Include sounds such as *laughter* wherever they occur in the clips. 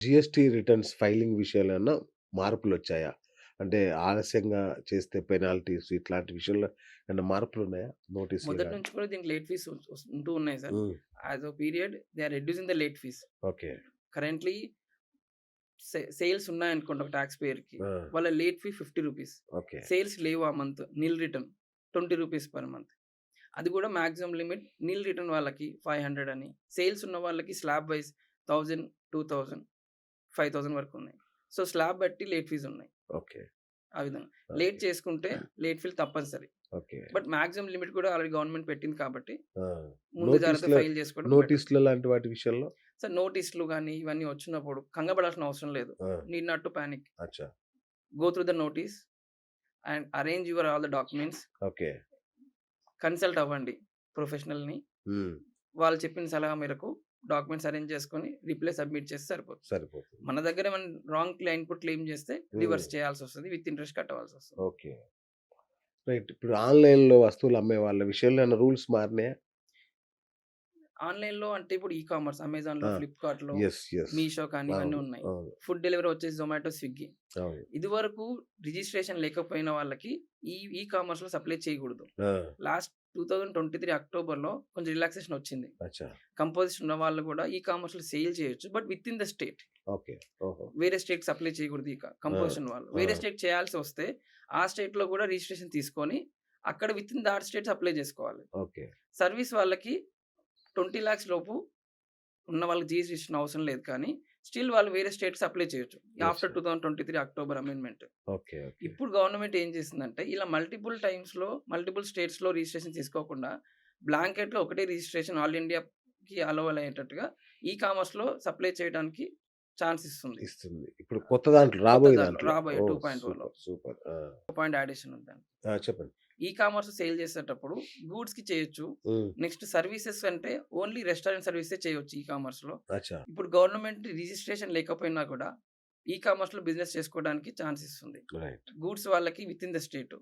GST returns filing విషయాల్లో ఏమన్నా మార్పులొచ్చాయా? అంటే ఆలస్యంగా చేస్తే పెనాల్టీస్ ఇట్లాంటి విషయంలో ఏమన్నా మార్పులున్నాయా? నోటీసులు మొదటి గాని? నుంచి కూడా దీనికి లేట్ ఫీస్ ఉ ఉంటూ ఉన్నాయి sir. Hmm. A period they are reducing the late fees. Okay. Currently sales ఉన్నాయనుకోండి ఒక టాక్స్ పేయర్‌కి. ఆ! వాళ్ళ లేట్ ఫీ రూ. 50. ఓకే. సేల్స్ లేవు ఆ మంత్. నిల్ రిటర్న్ రూ. 20 పర్ మంత్. అది కూడా మాక్సిమం లిమిట్ నిల్ రిటర్న్ వాళ్ళకి 500 అని. సేల్స్ ఉన్న వాళ్ళకి స్లాబ్ వైస్ 1000, 2000, 5000 వరకు ఉన్నాయి. సో, స్లాబ్ బట్టి లేట్ ఫీస్ ఉన్నాయి. ఓకే. ఆ విధంగా. లేట్. చేసుకుంటే లేట్ ఫీల్ తప్పనిసరి. ఓకే. బట్ మాక్సిమం లిమిట్ కూడా ఆల్రెడీ గవర్నమెంట్ పెట్టింది కాబట్టి! ముందు జాగ్రత్త ఫైల్ చేసుకోవడం. నోటీసుల లాంటి వాటి విషయంలో? సార్ నోటీసులు గాని ఇవన్నీ వచ్చినప్పుడు కంగాపడాల్సిన అవసరం లేదు. Need not to panic. అచ్చా! Go through the notice and arrange your all the documents. Okay. Consult అవ్వండి ప్రొఫెషనల్‌ని. వాళ్ళు చెప్పిన సలహా మేరకు డాక్యుమెంట్స్ అరేంజ్ చేసుకొని రిప్లై సబ్మిట్ చేస్తే సరిపోతుంది. సరిపోతుంది. మన దగ్గర మనం రాంగ్ ఇన్‌పుట్ క్లెయిమ్ చేస్తే. రివర్స్ చేయాల్సొస్తది. విత్ ఇంట్రెస్ట్ కట్టవలసొస్తది. ఓకే. రైట్. ఇప్పుడు ఆన్‌లైన్‌లో వస్తువులు అమ్మే వాళ్ళ విషయంలో రూల్స్ మారినాయా? ఆన్‌లైన్‌లో అంటే ఇప్పుడు ఈ కామర్స్ అమెజాన్‌లో, ఆ! ఫ్లిప్‌కార్ట్‌లో, యెస్. యెస్. మీషో కానీ అవును. ఉన్నాయి. ఫుడ్ డెలివరీ వచ్చేసి జొమాటో, స్విగ్గీ. అవును. ఇదివరకు రిజిస్ట్రేషన్ లేకపోయిన వాళ్ళకి ఈ ఈ కామర్స్‌లో సప్లై చేయకూడదు. లాస్ట్ 2023 అక్టోబర్‌లో కొంచెం రిలాక్సేషన్ వచ్చింది. కంపోజిషన్ ఉన్న వాళ్ళు కూడా ఈ కామర్స్‌లో సేల్ చేయొచ్చు. But within the state. వేరే స్టేట్‌కి సప్లై చేయకూడదు ఇక! కంపోజిషన్ వాళ్ళు. వేరే స్టేట్ చేయాల్సి వస్తే ఆ స్టేట్‌లో కూడా రిజిస్ట్రేషన్ తీసుకొని అక్కడ within that state supply చేసుకోవాలి. ఓకే. సర్వీస్ వాళ్ళకి 20,00,000 లోపు ఉన్న వాళ్ళకి జీఎస్టీ రిజిస్ట్రేషన్ అవసరం లేదు కానీ స్టిల్ వాళ్ళు వేరే స్టేట్‌కి సప్లై చేయొచ్చు. After 2023 October amendment. Okay. Okay. ఇప్పుడు గవర్నమెంట్ ఏం చేసిందంటే ఇలా మల్టిపుల్ టైమ్స్‌లో మల్టిపుల్ స్టేట్స్‌లో రిజిస్ట్రేషన్ తీసుకోకుండా బ్లాంకెట్‌లో ఒకటే రిజిస్ట్రేషన్ ఆల్ ఇండియాకి అలౌవల్ అయ్యేటట్టుగా ఈ కామర్స్‌లో సప్లై చేయడానికి ఛాన్స్ ఇస్తుంది. ఇస్తుంది. ఇప్పుడు కొత్త దాంట్లో రాబోయే. రాబోయే ఓహ్! 2.0లో. సూపర్. పాయింట్ అడిషన్ ఉంది! చెప్పండి. ఈ కామర్స్ సేల్ చేసేటప్పుడు గూడ్స్‌కి చేయొచ్చు. హ్మ్. నెక్స్ట్ సర్వీసెస్ అంటే ఓన్లీ రెస్టారెంట్ సర్వీసే చేయొచ్చు ఈ కామర్స్‌లో. అచ్చా! ఇప్పుడు గవర్నమెంట్ రిజిస్ట్రేషన్ లేకపోయినా కూడా ఈ కామర్స్‌లో బిజినెస్ చేసుకోవడానికి ఛాన్స్ ఇస్తుంది. గూడ్స్ వాళ్ళకి within the state.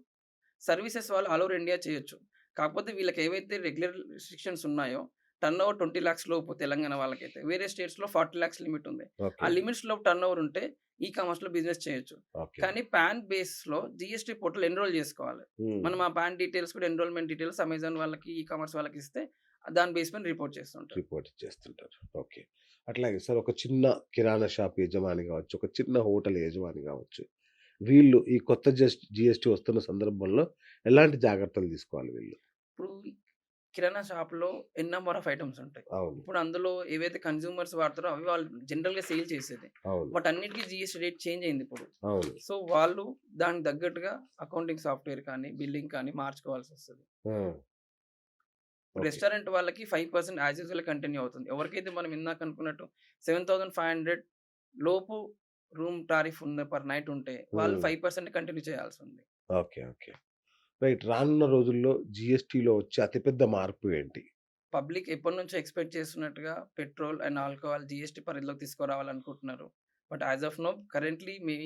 Services వాళ్ళు ఆల్ ఓవర్ ఇండియా చేయొచ్చు. కాకపోతే వీళ్ళకి ఏవైతే రెగ్యులర్ రిస్ట్రిక్షన్స్ ఉన్నాయో టర్నోవర్ 20,00,000 లోపు తెలంగాణ వాళ్ళకైతే. వేరే స్టేట్స్‌లో 40,00,000 లిమిట్ ఉంది. ఆ. లిమిట్స్ లోపు టర్నోవర్ ఉంటే ఈ కామర్స్‌లో బిజినెస్ చేయొచ్చు. కానీ పాన్ బేస్‌లో జీఎస్టీ పోర్టల్ ఎన్రోల్ చేసుకోవాలి. మనం ఆ పాన్ డీటెయిల్స్ కూడా ఎన్రోల్‌మెంట్ డీటెయిల్స్ అమెజాన్ వాళ్ళకి, ఈ కామర్స్ వాళ్ళకి ఇస్తే దాని బేస్ పైన రిపోర్ట్ చేస్తుంటారు. రిపోర్ట్ చేస్తుంటారు. ఓకే. అట్లాగే సార్ ఒక చిన్న కిరాణా షాప్ యజమాని గావచ్చు, ఒక చిన్న హోటల్ యజమాని గావచ్చు. వీళ్ళు ఈ కొత్త జస్ట్ జీఎస్టీ వస్తున్న సందర్భంలో ఎలాంటి జాగ్రత్తలు తీసుకోవాలి వీళ్ళు? ఇప్పుడు కిరాణా షాప్‌లో ఎన్ నంబర్ ఆఫ్ ఐటెమ్స్ ఉంటాయి. ఇప్పుడు అందులో ఏవైతే కన్స్యూమర్స్ వాడతారో అవి వాళ్ళు జనరల్‌గా సేల్ చేసేది. బట్ అన్నిటికి జీఎస్టీ రేట్ చేంజ్ అయింది ఇప్పుడు. సో, వాళ్ళు దానికి తగ్గట్టుగా అకౌంటింగ్ సాఫ్ట్‌వేర్ కానీ, బిల్లింగ్ కానీ! ఇప్పుడు ఓకే. రెస్టారెంట్ వాళ్ళకి 5% యాజ్ యూజువల్ కంటిన్యూ అవుతుంది. ఎవరికైతే మనం ఇందాక అనుకున్నట్టు 7,500 లోపు రూమ్ టారిఫ్ ఉంది పర్ నైట్ ఉంటే వాళ్ళు హ్మ్. 5% కంటిన్యూ చేయాల్సుంది. ఓకే. ఓకే. రైట్. రానున్న రోజుల్లో జీఎస్టీలో వచ్చే అతిపెద్ద మార్పు ఏంటి? పబ్లిక్ ఎప్పటినుంచో ఎక్స్‌పెక్ట్ చేస్తున్నట్టుగా పెట్రోల్ అండ్ ఆల్కహాల్ జీఎస్టీ పరిధిలోకి తీసుకురావాలనుకుంటున్నారు. But as of now currently may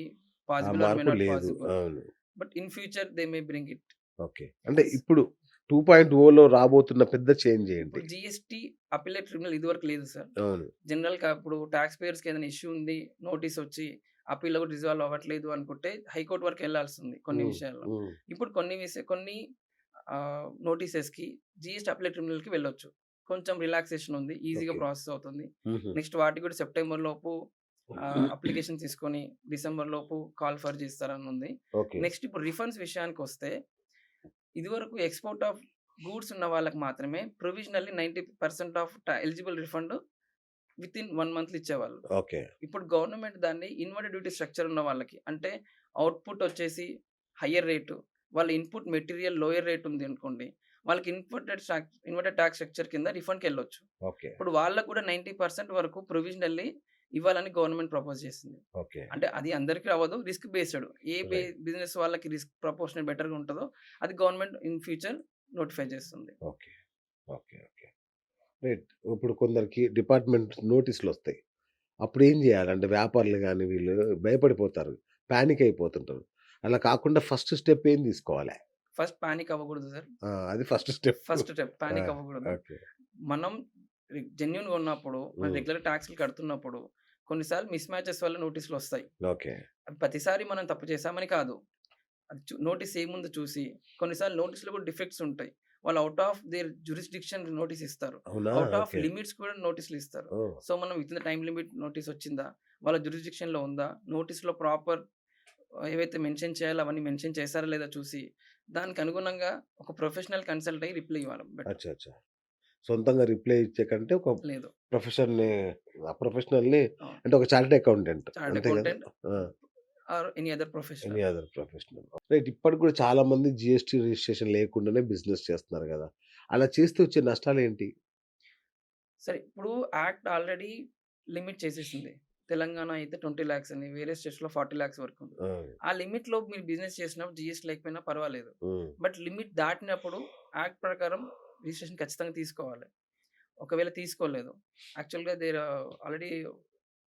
possible or may మార్పు నాట్ లేదు. పాసిబుల్. అవును. But in future they may bring it. Okay. అంటే ఇప్పుడు 2.0లో రాబోతున్న పెద్ద చేంజ్ ఏంటి? జీఎస్టీ అప్పీలేట్ ట్రిబ్యునల్ ఇదివరకు లేదు సార్. అవును. జనరల్‌గా ఇప్పుడు టాక్స్ పేయర్స్‌కి ఏదైనా ఇష్యూ ఉంది, నోటీస్ వచ్చి అప్పీల్‌లో కూడా రిజాల్వ్ అవ్వట్లేదు అనుకుంటే హైకోర్ట్ వరకు ఎళ్ళాల్సింది కొన్ని. విషయాల్లో. ఇప్పుడు కొన్ని కొన్ని నోటీసెస్‌కి జీఎస్టీ అప్పీలేట్ ట్రిబ్యునల్‌కి వెళ్ళొచ్చు. కొంచెం రిలాక్సేషన్ ఉంది. ఈజీగా. ప్రాసెస్ అవుతుంది. నెక్స్ట్ వాటికి కూడా సెప్టెంబర్ లోపు అప్లికేషన్ తీసుకొని డిసెంబర్ లోపు కాల్ ఫర్ చేస్తారని ఉంది. నెక్స్ట్ ఇప్పుడు రిఫండ్స్ విషయానికొస్తే ఇదివరకు ఎక్స్‌పోర్ట్ ఆఫ్ గూడ్స్ ఉన్న వాళ్ళకి మాత్రమే provisionally 90% of the eligible refund within 1 మంత్‌లో ఇచ్చేవాళ్ళు. ఓకే. ఇప్పుడు గవర్నమెంట్ దాన్ని ఇన్వర్టెడ్ డ్యూటీ స్ట్రక్చర్ ఉన్న వాళ్ళకి అంటే అవుట్‌పుట్ వచ్చేసి హైయర్ రేటు, వాళ్ళ ఇన్‌పుట్ మెటీరియల్ లోయర్ రేట్ ఉంది అనుకోండి. వాళ్ళకి ఇన్వర్టెడ్ ఇన్వర్టెడ్ టాక్స్ స్ట్రక్చర్ కింద రిఫండ్‌కెళ్ళొచ్చు. ఓకే. ఇప్పుడు వాళ్ళకి కూడా 90% వరకు ప్రొవిజనల్లీ ఇవ్వాలని గవర్నమెంట్ ప్రపోజ్ చేసింది. ఓకే. అంటే అది అందరికి అవ్వదు. Risk based. ఏ. బిజినెస్ వాళ్ళకి రిస్క్ ప్రపోర్షనల్ బెటర్‌గా ఉంటదో అది గవర్నమెంట్ ఇన్ ఫ్యూచర్ నోటిఫై చేస్తుంది. ఓకే. ఓకే. ఓకే. రైట్. ఇప్పుడు కొందరికి డిపార్ట్‌మెంట్ నోటీసులొస్తాయి. అప్పుడేం జేయాలంటే వ్యాపారులు గాని వీళ్ళు భయపడిపోతారు. పానిక్ అయిపోతుంటారు. అలా కాకుండా ఫస్ట్ స్టెప్ ఏం తీసుకోవాలి? ఫస్ట్ పానిక్ అవ్వకూడదు సార్. ఆ! అది ఫస్ట్ స్టెప్. ఫస్ట్ స్టెప్ ఆ! పానిక్ అవ్వకూడదు. ఓకే. మనం రి జెన్యూన్‌గా ఉన్నప్పుడు మనం హ్మ్. రెగ్యులర్ టాక్స్‌లు కడుతున్నప్పుడు కొన్నిసార్లు మిస్ మ్యాచెస్ వల్ల నోటీసులు వస్తాయి ఓకే. ప్రతిసారి మనం తప్పు చేశామని కాదు. అది చు నోటీస్ ఏముందో చూసి కొన్నిసార్లు నోటీస్‌లో కూడా డిఫెక్ట్స్ ఉంటాయి. వాళ్ళు out of their jurisdiction notice ఇస్తారు. అవునా? Out of. లిమిట్స్ కూడా నోటీసులు ఇస్తారు. సో, మనం ద టైమ్ లిమిట్ నోటీస్ వచ్చిందా? వాళ్ళ జ్యూరిస్డిక్షన్‌లో ఉందా? నోటీస్‌లో ప్రాపర్ ఏవైతే మెన్షన్ చేయాలో అవన్నీ మెన్షన్ చేశారా లేదా చూసి, దానికి అనుగుణంగా ఒక ప్రొఫెషనల్ కన్సల్ట్ అయ్యి రిప్లై ఇవ్వాలి బెటర్. అచ్చా! అచ్చా! సొంతంగా రిప్లై ఇచ్చే కంటే ఒక లేదు. ప్రొఫెషనల్‌ని అవును. అంటే ఒక chartered accountant! Or any other professional. Any other professional. Right. ఇప్పటికి కూడా చాలా మంది జీఎస్టీ రిజిస్ట్రేషన్ లేకుండానే బిజినెస్ చేస్తున్నారు గదా! అలా చేస్తే వచ్చే నష్టాలేంటి? సరే. ఇప్పుడు యాక్ట్ ఆల్రెడీ లిమిట్ చేసేసింది. తెలంగాణ అయితే 20,00,000 అని వేరే స్టేట్స్‌లో 40,00,000 వరకు ఉంది. ఆ! ఆ లిమిట్‌లో మీరు బిజినెస్ చేసినప్పుడు జీఎస్టీ లేకపోయినా పర్వాలేదు. బట్ లిమిట్ దాటినప్పుడు యాక్ట్ ప్రకారం రిజిస్ట్రేషన్ ఖచ్చితంగా తీసుకోవాలి. ఒకవేళ తీసుకోలేదు యాక్చువల్‌గా there already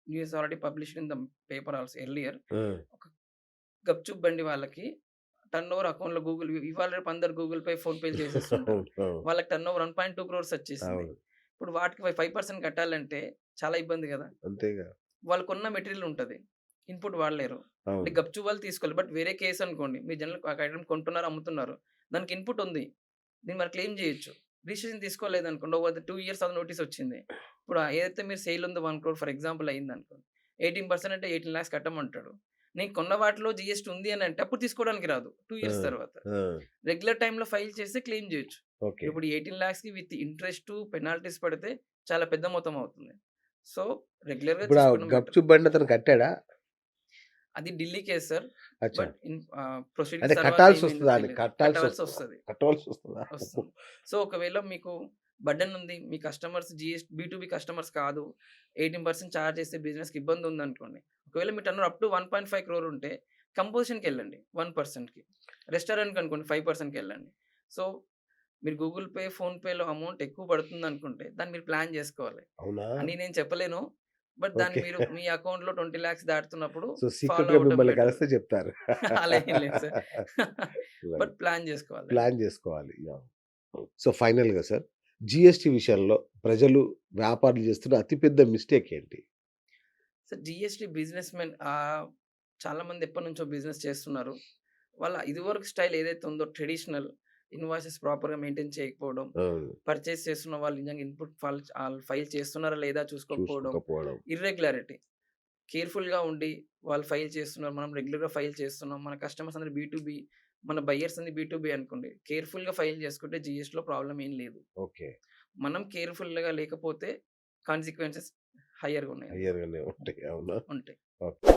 news already published in the paper also earlier. ఒక గప్‌చుప్ బండి వాళ్ళకి టర్నోవర్ అకౌంట్‌లో గూగుల్ ఇవాళ రేపు అందరూ గూగుల్ పే, ఫోన్ పేలు చేసేస్తుంటారు. అవును. అవును. వాళ్ళకి టర్నోవర్ 1.2 క్రోర్స్ వచ్చేసింది. ఇప్పుడు వాటికి 5% కట్టాలంటే చాలా ఇబ్బంది గదా! అంతేగా. వాళ్ళకున్న మెటీరియల్ ఉంటది. ఇన్‌పుట్ వాడలేరు. అంటే. గప్‌చుప్ వాళ్ళు తీసుకోవాలి. బట్ వేరే కేస్ అనుకోండి. మీరు జనరల్ ఒక ఐటెమ్ కొంటున్నారు, అమ్ముతున్నారు. దానికి ఇన్‌పుట్ ఉంది. దీన్ని మరి క్లెయిమ్ చేయొచ్చు. రిజిస్ట్రేషన్ తీసుకోలేదనుకోండి ఓవర్ ద 2 ఇయర్స్ అది నోటీస్ వచ్చింది. ఇప్పుడు ఏదైతే మీరు సేల్ ఉందో 1 క్రోర్ ఫర్ ఎగ్జాంపుల్ అయిందనుకోండి. 18% అంటే 18,00,000 కట్టమంటాడు. నేను కొన్న వాటిలో జీఎస్టీ ఉంది అని అంటే అప్పుడు తీసుకోవడానికి రాదు. 2 ఆ! ఇయర్స్ తర్వాత. రెగ్యులర్ టైమ్‌లో ఫైల్ చేస్తే క్లెయిమ్ చేయొచ్చు. ఇప్పుడు 18,00,000కి విత్ ఇంట్రెస్టు, పెనాల్టీస్ పడితే చాలా పెద్ద మొత్తం అవుతుంది. సో, తీసుకోవడం బెటర్. గప్‌చుప్ బండి అతను కట్టాడా? అది Delhi case sir. But in? వస్తుంది. సో, ఒకవేళ మీకు బర్డెన్ ఉంది. మీ కస్టమర్స్ జీఎస్ బీ2బీ కస్టమర్స్ కాదు. 18% చార్జ్ చేసే బిజినెస్‌కి ఇబ్బంది ఉందనుకోండి. ఒకవేళ మీ టర్నోవర్ అప్ టు 1.5 క్రోర్ ఉంటే కంపోజిషన్‌కెళ్ళండి 1%కి. రెస్టారెంట్‌కి అనుకోండి 5%కెళ్ళండి. సో, మీరు గూగుల్ పే, ఫోన్‌పేలో అమౌంట్ ఎక్కువ పడుతుందనుకుంటే దాన్ని మీరు ప్లాన్ చేసుకోవాలి. అని నేను చెప్పలేను. బట్ దాన్ని. మీరు మీ అకౌంట్‌లో 20,00,000 దాటుతున్నప్పుడు సో, ఫాలో సీక్రెట్‌గా అవ్వడం మిమ్మల్ని బెటర్. కలిస్తే చెప్తారు. *laughs* బట్ ప్లాన్ చేసుకోవాలి. ప్లాన్ చేసుకోవాలి. సో, ఫైనల్‌గా సార్ జీఎస్టీ విషయంలో ప్రజలు వ్యాపారాలు చేస్తున్న అతి పెద్ద మిస్టేక్ ఏంటి? సార్ జీఎస్టీ బిజినెస్ మెన్ ఆహ్, చాలామంది ఎప్పటినుంచో బిజినెస్ చేస్తున్నారు. వాళ్ళ ఇదివరకు స్టైల్ ఏదైతే ఉందో ట్రెడిషనల్ ఇన్వాయిసెస్ ప్రాపర్‌గా మెయింటైన్ చేయకపోవడం. పర్చేస్ చేస్తున్న వాళ్ళు నిజంగా ఇన్‌పుట్ ఫాల్ చేస్తున్నారా లేదా చూసుకోకపోవడం. ఇర్రెగ్యులారిటీ. కేర్‌ఫుల్‌గా ఉండి వాళ్ళు ఫైల్ చేస్తున్నారు. మనం రెగ్యులర్‌గా ఫైల్ చేస్తున్నాం. మన కస్టమర్స్ అందరూ బీ2బీ మన బయర్స్ అందరూ బీ2బీ అనుకోండి. కేర్‌ఫుల్‌గా ఫైల్ చేసుకుంటే జీఎస్టీలో ప్రాబ్లమ్ ఏం లేదు. ఓకే. మనం కేర్‌ఫుల్‌గా లేకపోతే కాన్సిక్వెన్సెస్ హైయర్‌గా ఉన్నాయి. హయ్యర్‌గానే ఉంటాయి. అవునా? ఉంటాయి. ఓకే.